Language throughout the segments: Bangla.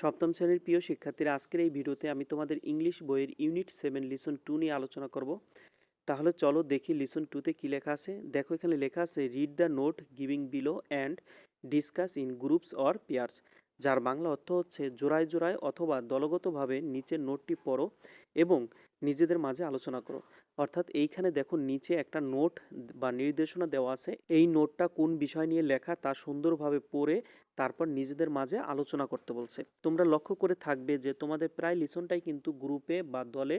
সপ্তম শ্রেণির প্রিয় শিক্ষার্থীরা, আজকের এই ভিডিওতে আমি তোমাদের ইংলিশ বইয়ের ইউনিট সেভেন লিসন টু নিয়ে আলোচনা করব। তাহলে চলো দেখি লিসন টুতে কী লেখা আছে। দেখো এখানে লেখা আছে read the note giving below and discuss in groups or pairs যার বাংলা অর্থ হচ্ছে, জোড়ায় জোড়ায় অথবা দলগতভাবে নিচের নোটটি পড়ো এবং নিজেদের মাঝে আলোচনা করো। অর্থাৎ এইখানে দেখো নিচে একটা নোট বা নির্দেশনা দেওয়া আছে। এই নোটটা কোন বিষয় নিয়ে লেখা তা সুন্দরভাবে পড়ে তারপর নিজেদের মাঝে আলোচনা করতে বলছে। তোমরা লক্ষ্য করে থাকবে যে তোমাদের প্রায় লিসনটাই কিন্তু গ্রুপে বা দলে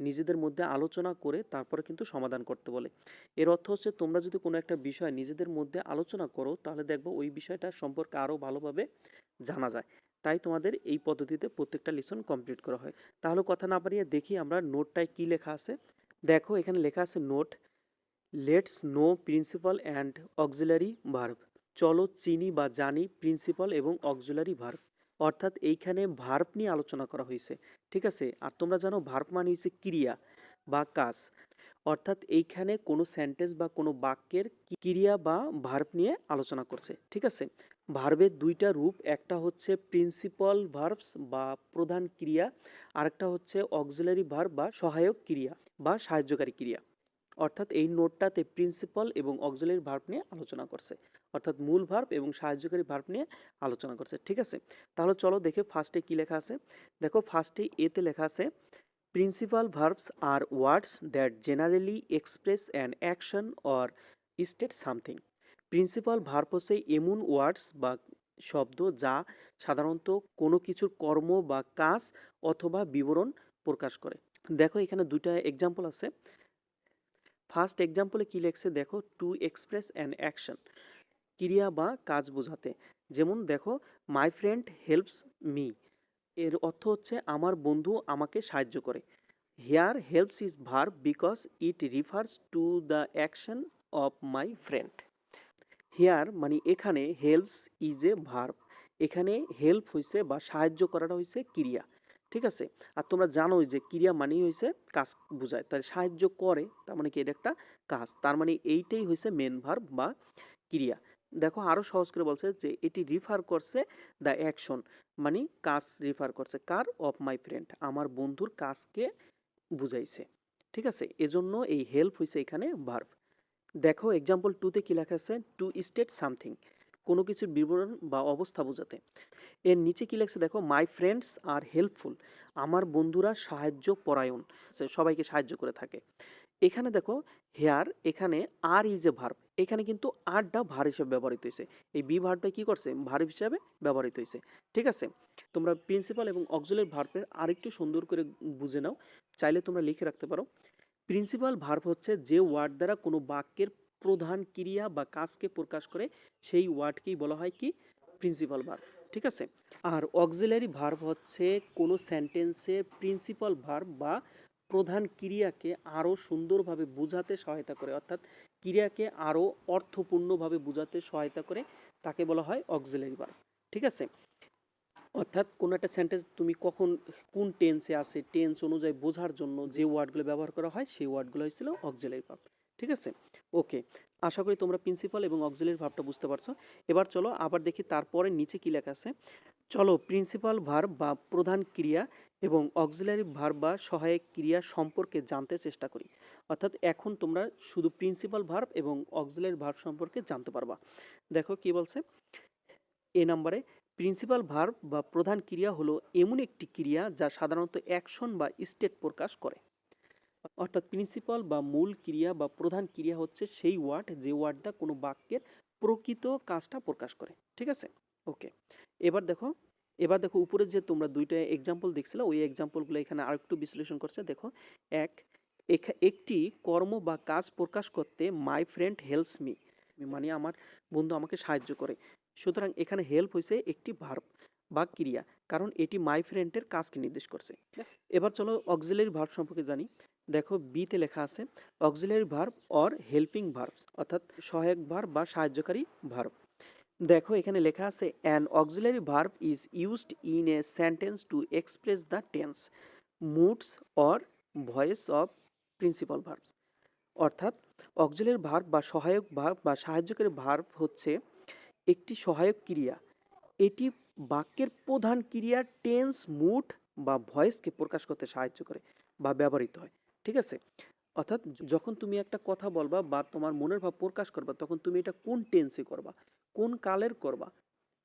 নিজেদের মধ্যে আলোচনা করে তারপরে কিন্তু সমাধান করতে বলে। এর অর্থ হচ্ছে তোমরা যদি কোনো একটা বিষয় নিজেদের মধ্যে আলোচনা করো তাহলে দেখব ওই বিষয়টা সম্পর্কে আরও ভালোভাবে জানা যায়। তাই তোমাদের এই পদ্ধতিতে প্রত্যেকটা লিসন কমপ্লিট করা হয়। তাহলে কথা না পারিয়ে দেখি আমরা নোটটায় কি লেখা আছে। দেখো এখানে লেখা আছে note let's know principal and auxiliary verb চলো চিনি বা জানি প্রিন্সিপাল এবং অক্সিলারি ভার্ব অর্থাৎ এইখানে ভার্ব নিয়ে আলোচনা করা হয়েছে, ঠিক আছে? আর তোমরা জানো ভার্ব মানে হয়েছে ক্রিয়া বা কাজ। অর্থাৎ এইখানে কোনো সেন্টেন্স বা কোনো বাক্যের ক্রিয়া বা ভার্ব নিয়ে আলোচনা করছে, ঠিক আছে? ভার্বের দুইটা রূপ, একটা হচ্ছে প্রিন্সিপাল ভার্বস বা প্রধান ক্রিয়া, আরেকটা হচ্ছে অক্সিলারি ভার্ব বা সহায়ক ক্রিয়া বা সাহায্যকারী ক্রিয়া। অর্থাৎ এই নোটটাতে প্রিন্সিপাল এবং অক্সিলারি ভার্ব নিয়ে আলোচনা করছে। অর্থাৎ মূল ভার্ব এবং সাহায্যকারী ভার্ব নিয়ে আলোচনা করছে, ঠিক আছে? তাহলে চলো দেখে ফার্স্টে কি লেখা আছে। দেখো ফার্স্টে এতে লেখা আছে, principal verbs are words that generally express an action or state something. Principal verb হচ্ছে এমন ওয়ার্ডস বা শব্দ যা সাধারণত কোনো কিছুর কর্ম বা কাজ অথবা বিবরণ প্রকাশ করে। দেখো এখানে দুইটা এক্সাম্পল আছে। ফার্স্ট এক্সাম্পলে কী লেখছে? দেখো টু এক্সপ্রেস অ্যান্ড অ্যাকশন ক্রিয়া বা কাজ বোঝাতে। যেমন দেখো মাই ফ্রেন্ড হেল্পস মি এর অর্থ হচ্ছে, আমার বন্ধু আমাকে সাহায্য করে। Here helps is verb because it refers to the action of my friend here মানে এখানে হেল্পস ইজ এ ভার্ব। এখানে হেল্প হয়েছে বা সাহায্য করাটা হয়েছে ক্রিয়া, ঠিক আছে? আর তোমরা জানোই যে ক্রিয়া মানেই হয়েছে কাজ বোঝায়, তাহলে সাহায্য করে, তার মানে কি এটা একটা কাজ, তার মানে এইটাই হয়েছে মেন ভার্ব বা ক্রিয়া। দেখো আরও সহজ করে বলছে যে এটি রিফার করছে দ্য অ্যাকশন মানে কাজ রিফার করছে, কার? অফ মাই ফ্রেন্ড আমার বন্ধুর কাজকে বুঝাইছে, ঠিক আছে? এজন্য এই হেল্প হয়েছে এখানে ভার্ব দেখো এক্সাম্পল টুতে কী লেখা আছে? টু স্টেট সামথিং কোনো কিছুর বিবরণ বা অবস্থা বোঝাতে। এর নিচে কী লেখছে দেখো? মাই ফ্রেন্ডস আর হেল্পফুল আমার বন্ধুরা সাহায্য পরায়ণ। সবাইকে সাহায্য করে থাকে। এখানে দেখো হেয়ার এখানে আর ইজ এ ভার্ব এখানে কিন্তু আরটা ভার হিসেবে ব্যবহৃত হয়েছে। এই বি ভার্বটা কী করছে? ভার হিসাবে ব্যবহৃত হয়েছে। ঠিক আছে? তোমরা প্রিন্সিপাল এবং অক্সুলের ভার্বের আরেকটু সুন্দর করে বুঝে নাও। চাইলে তোমরা লিখে রাখতে পারো। প্রিন্সিপাল ভার্ব হচ্ছে যে ওয়ার্ড দ্বারা কোনো বাক্যের প্রধান ক্রিয়া বা কাজকে প্রকাশ করে, সেই ওয়ার্ডকেই বলা হয় কি? প্রিন্সিপাল ভার্ব ঠিক আছে? আর অক্সিলারি ভার্ব হচ্ছে কোনো সেন্টেন্সের প্রিন্সিপাল ভার্ব বা প্রধান ক্রিয়াকে আরও সুন্দরভাবে বোঝাতে সহায়তা করে, অর্থাৎ ক্রিয়াকে আরও অর্থপূর্ণভাবে বোঝাতে সহায়তা করে, তাকে বলা হয় অক্সিলারি ভার্ব ঠিক আছে? অর্থাৎ কোনো একটা সেন্টেন্স তুমি কখন, কোন টেন্সে আছে টেন্স অনুযায়ী বোঝার জন্য যে ওয়ার্ডগুলো ব্যবহার করা হয়, সেই ওয়ার্ডগুলো হয়েছিল অক্সিলারি ভার্ব ঠিক আছে? ওকে আশা করি তোমরা প্রিন্সিপাল এবং অক্সিলারি ভার্বটা বুঝতে পারছ। এবার চলো আবার দেখি তারপরে নিচে কী লেখা আছে। চলো প্রিন্সিপাল ভার্ব বা প্রধান ক্রিয়া এবং অক্সিলারি ভার্ব বা সহায়ক ক্রিয়া সম্পর্কে জানতে চেষ্টা করি। অর্থাৎ এখন তোমরা শুধু প্রিন্সিপাল ভার্ব এবং অক্সিলারি ভার্ব সম্পর্কে জানতে পারবা। দেখো কি বলছে? এ নাম্বারে প্রিন্সিপাল ভার্ব বা প্রধান ক্রিয়া হলো এমন একটি ক্রিয়া যা সাধারণত অ্যাকশন বা স্টেট প্রকাশ করে। অর্থাৎ প্রিন্সিপাল বা মূল ক্রিয়া বা প্রধান ক্রিয়া হচ্ছে সেই ওয়ার্ড যে ওয়ার্ডটা কোনো বাক্যের প্রকৃত কাজটা প্রকাশ করে। ঠিক আছে? ওকে এবার দেখো এবার দেখো উপরে যে তোমরা দুইটা এক্সাম্পল দেখছিলে, ওই এক্সাম্পলগুলো এখানে আরেকটু বিশ্লেষণ করছে। দেখো, এক একটি কর্ম বা কাজ প্রকাশ করতে মাই ফ্রেন্ড হেল্পস মি মানে আমার বন্ধু আমাকে সাহায্য করে। সুতরাং এখানে হেল্প হয়েছে একটি ভার্ব বা ক্রিয়া, কারণ এটি মাই ফ্রেন্ডের কাজকে নির্দেশ করছে। এবার চলো অক্সিলারি ভার্ব সম্পর্কে জানি। দেখো বিতে লেখা আছে auxiliary verb or helping verb অর্থাৎ সহায়ক ভার্ব বা সাহায্যকারী ভার্ব দেখো এখানে লেখা আছে an auxiliary verb is used in a sentence to express the tense moods or voice of principal verbs অর্থাৎ অক্সিলারি ভার্ব বা সহায়ক ভার্ব বা সাহায্যকারী ভার্ব হচ্ছে একটি সহায়ক ক্রিয়া। এটি বাক্যের প্রধান ক্রিয়া টেন্স, মুড বা ভয়েসকে প্রকাশ করতে সাহায্য করে বা ব্যবহৃত হয়, ঠিক আছে? অর্থাৎ যখন তুমি একটা কথা বলবা বা তোমার মনের ভাব প্রকাশ করবা, তখন তুমি এটা কোন টেন্সে করবা, কোন কালের করবা,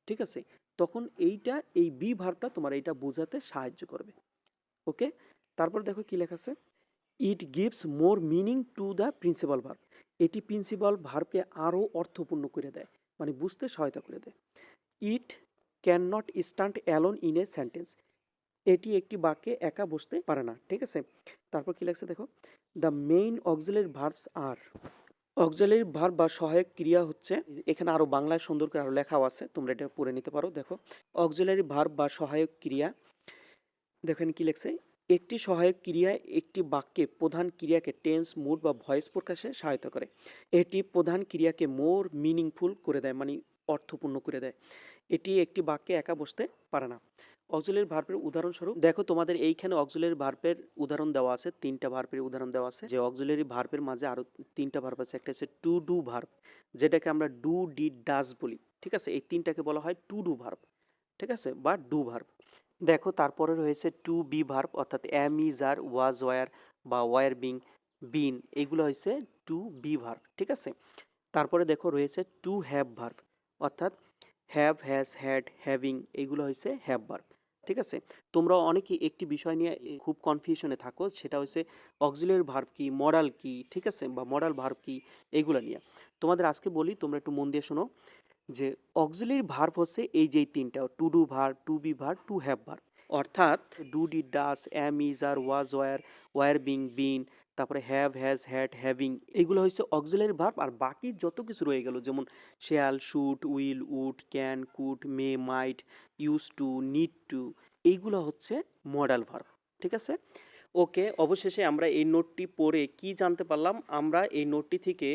ঠিক আছে? তখন এইটা, এই বি ভার্বটা তোমার এইটা বোঝাতে সাহায্য করবে, ওকে? তারপর দেখো কি লেখা আছে? It gives more meaning to the principal verb এটি প্রিন্সিপাল ভার্বকে আরও অর্থপূর্ণ করে দেয় মানে বুঝতে সহায়তা করে দেয়। It can not stand alone in a sentence এটি একটি বাক্যে একা বসতে পারে না, ঠিক আছে? তারপর কি লাগছে দেখো? দ্য মেইন অক্সিলারি ভার্বস আর অক্সিলারি ভার্ব বা সহায়ক ক্রিয়া হচ্ছে, এখানে আরও বাংলায় সুন্দর করে আরও লেখাও আছে, তোমরা এটা পড়ে নিতে পারো, দেখো। অক্সিলারি ভার্ব বা সহায়ক ক্রিয়া দেখেন কি লেখছে? একটি সহায়ক ক্রিয়া একটি বাক্যে প্রধান ক্রিয়াকে টেন্স, মুড বা ভয়েস প্রকাশে সহায়তা করে। এটি প্রধান ক্রিয়াকে মোর মিনিংফুল করে দেয় মানে অর্থপূর্ণ করে দেয়। এটি একটি বাক্যে একা বসতে পারে না। অক্সিলারি ভার্পের উদাহরণস্বরূপ, দেখো তোমাদের এইখানে অক্সিলারি ভার্পের উদাহরণ দেওয়া আছে, তিনটা ভার্পের উদাহরণ দেওয়া আছে। যে অক্সিলারি ভার্পের মাঝে আরও তিনটা ভার্প আছে, একটা হচ্ছে টু ডু ভার্ব যেটাকে আমরা ডু ডি ডাজ বলি, ঠিক আছে? এই তিনটাকে বলা হয় টু ডু ভার্ব ঠিক আছে? বা ডু ভার্ব দেখো তারপরে রয়েছে টু বি ভার্ব অর্থাৎ am is are was were বা ওয়ার বিং বিন এগুলো হয়েছে টু বি ভার্ব ঠিক আছে? তারপরে দেখো রয়েছে টু হ্যাভ ভার্ব অর্থাৎ হ্যাভ হ্যাজ হ্যাড হ্যাভিং এগুলো হয়েছে হ্যাভ ভার্ব ঠিক আছে? তোমরা অনেকে একটি বিষয় নিয়ে খুব কনফিউশনে থাকো, সেটা হচ্ছে অক্সিলের ভার্ব কি মডাল কি, ঠিক আছে? বা মডাল ভার্ব কি, এগুলো নিয়ে। তোমাদের আজকে বলি, তোমরা একটু মন দিয়ে শোনো। যে অক্সিলারি ভার্ব হচ্ছে এই যে তিনটা to do verb to be verb to have verb অর্থাৎ do did does am is are was were were being been তারপরে হ্যাভ হ্যাজ হ্যাড হ্যাভিং এগুলো হচ্ছে অক্সিলারি ভার্ব আর বাকি যত কিছু রয়ে গেল, যেমন shall should will would can could may might use to need to এইগুলো হচ্ছে মডাল ভার্ব ঠিক আছে? ওকে, অবশেষে আমরা এই নোটটি পড়ে কি জানতে পারলাম? আমরা এই নোটটি থেকে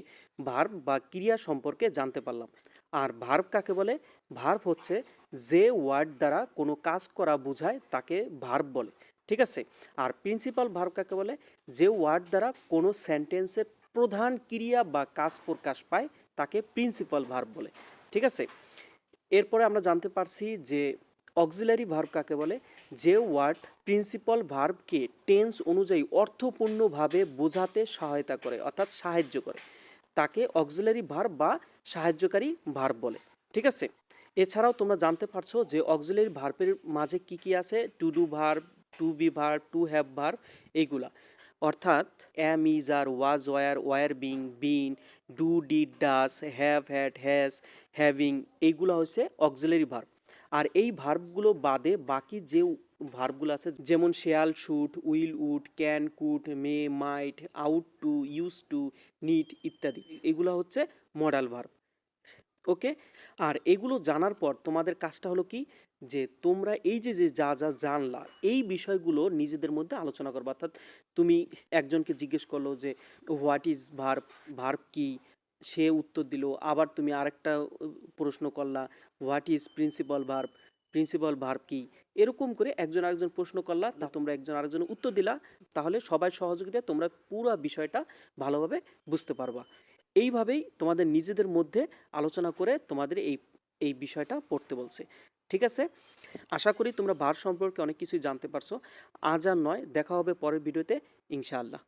ভার্ব বা ক্রিয়া সম্পর্কে জানতে পারলাম। আর ভার্ব কাকে বলে? ভার্ব হচ্ছে যে ওয়ার্ড দ্বারা কোনো কাজ করা বোঝায় তাকে ভার্ব বলে, ঠিক আছে? আর প্রিন্সিপাল ভার্ব কাকে বলে? যে ওয়ার্ড দ্বারা কোনো সেন্টেন্সের প্রধান ক্রিয়া বা কাজ প্রকাশ পায় তাকে প্রিন্সিপাল ভার্ব বলে, ঠিক আছে? এরপরে আমরা জানতে পারছি যে অক্সিলারি ভার্ব কাকে বলে? যে ওয়ার্ড প্রিন্সিপাল ভার্বকে টেন্স অনুযায়ী অর্থপূর্ণভাবে বোঝাতে সহায়তা করে, অর্থাৎ সাহায্য করে। তাকে অক্সিলারি ভার্ব বা সাহায্যকারী ভার্ব বলে, ঠিক আছে? এছাড়াও তোমরা জানতে পারছ যে অক্সিলারি ভার্বের মাঝে কি কি আছে? To do verb to be verb to have verb এইগুলা। অর্থাৎ am is, are, was, were were being, been, do did does, have, had has having, এইগুলো হচ্ছে অক্সিলারি ভার্ব আর এই ভার্বগুলো বাদে বাকি যে ভার্বগুলো আছে, যেমন shall, shoot, will would, can, could, may, might, ought to use to, need ইত্যাদি। এগুলো হচ্ছে মডাল ভার্ব। ওকে? আর এগুলো জানার পর তোমাদের কাজটা হলো কি? যে তোমরা এই যে যে যা যা জানলা, এই বিষয়গুলো নিজেদের মধ্যে আলোচনা করবে। অর্থাৎ তুমি একজনকে জিজ্ঞেস করল যে, হোয়াট ইজ ভার্ব? ভার্ব কি? সে উত্তর দিল আবার তুমি আরেকটা প্রশ্ন করলা what is principal verb principal verb কি? এরকম করে একজন আরেকজন প্রশ্ন করলা তা তোমরা একজন আরেকজন উত্তর দিলা তাহলে সবাই সহযোগিতায় তোমরা পুরো বিষয়টা ভালোভাবে বুঝতে পারবা। এইভাবেই তোমাদের নিজেদের মধ্যে আলোচনা করে তোমাদের এই এই বিষয়টা পড়তে বলছে। ঠিক আছে? আশা করি তোমরা ভার সম্পর্কে অনেক কিছুই জানতে পারছ। আজ আর নয় দেখা হবে পরের ভিডিওতে ইনশাআল্লাহ।